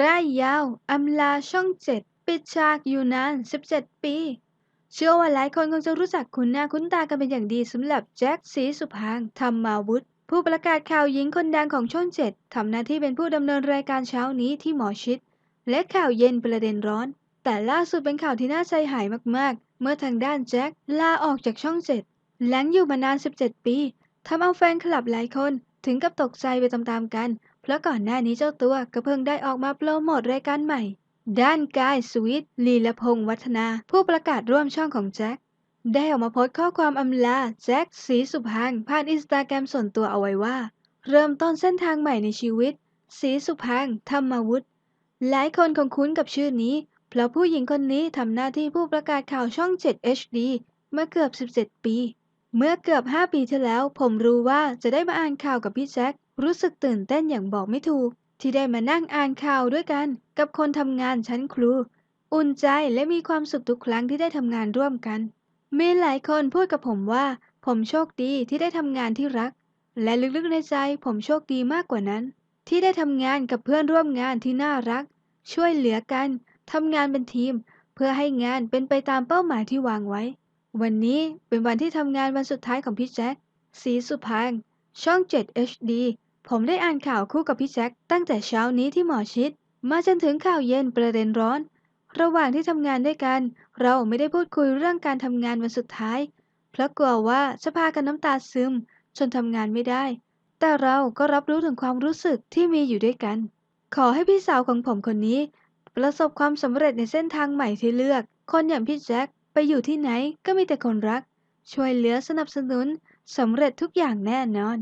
ร่ายยาว อำลาช่องเจ็ดปิดฉากอยู่นาน 17 ปี เชื่อว่าหลายคนคงจะรู้จักคุณหน้าคุ้นตากันเป็นอย่างดีสำหรับแจ็คสีสุพางธรรมาวุฒผู้ประกาศข่าวหญิงคนดังของช่องเจ็ดทำหน้าที่เป็นผู้ดำเนินรายการเช้านี้ที่หมอชิด และข่าวเย็นประเด็นร้อน แต่ล่าสุดเป็นข่าวที่น่าใจหายมากๆ เมื่อทางด้านแจ็คลาออกจากช่องเจ็ดหลังอยู่มานาน 17 ปีทำเอาแฟนคลับหลายคนถึงกับตกใจไปตามๆกัน เพราะก่อนหน้านี้เจ้าตัวก็เพิ่งได้ออกมาโปรโมทรายการใหม่ ด้านกายสวิตลีละพงษ์วัฒนา ผู้ประกาศร่วมช่องของแจ็คได้ออกมาโพสต์ข้อความอำลาแจ็คสีสุพางผ่านอินสตาแกรมส่วนตัวเอาไว้ว่า เริ่มต้นเส้นทางใหม่ในชีวิต สีสุพางธรรมวุฒิหลายคนคงคุ้นกับชื่อนี้ เพราะผู้หญิงคนนี้ทำหน้าที่ผู้ประกาศข่าวช่อง 7 HD มื่อเกือบ 17 ปี เมื่อเกือบ 5 ปีที่แล้ว ผมรู้ว่าจะได้มาอ่านข่าวกับพี่แจ็ค รู้สึกตื่นเต้นอย่างบอกไม่ถูก ที่ได้มานั่งอ่านข่าวด้วยกัน กับคนทำงานชั้นครู อุ่นใจและมีความสุขทุกครั้งที่ได้ทำงานร่วมกัน มีหลายคนพูดกับผมว่า ผมโชคดีที่ได้ทำงานที่รัก และลึกๆในใจผมโชคดีมากกว่านั้น ที่ได้ทำงานกับเพื่อนร่วมงานที่น่ารัก ช่วยเหลือกันทำงานเป็นทีม เพื่อให้งานเป็นไปตามเป้าหมายที่วางไว้ วันนี้เป็นวันที่ทำงานวันสุดท้ายของพี่แจ็คสีสุพางช่อง 7 HD ผมได้อ่านข่าวคู่กับพี่แจ็คตั้งแต่เช้านี้ที่หมอชิด มาจนถึงข่าวเย็นประเด็นร้อน ระหว่างที่ทำงานด้วยกัน เราไม่ได้พูดคุยเรื่องการทำงานวันสุดท้าย เพราะกลัวว่าจะพากันน้ำตาซึม จนทำงานไม่ได้ แต่เราก็รับรู้ถึงความรู้สึกที่มีอยู่ด้วยกัน ขอให้พี่สาวของผมคนนี้ ประสบความสำเร็จในเส้นทางใหม่ที่เลือก คนอย่างพี่แจ็ค ไปอยู่ที่ไหนก็มีแต่คนรัก ช่วยเหลือสนับสนุนสำเร็จทุกอย่างแน่นอน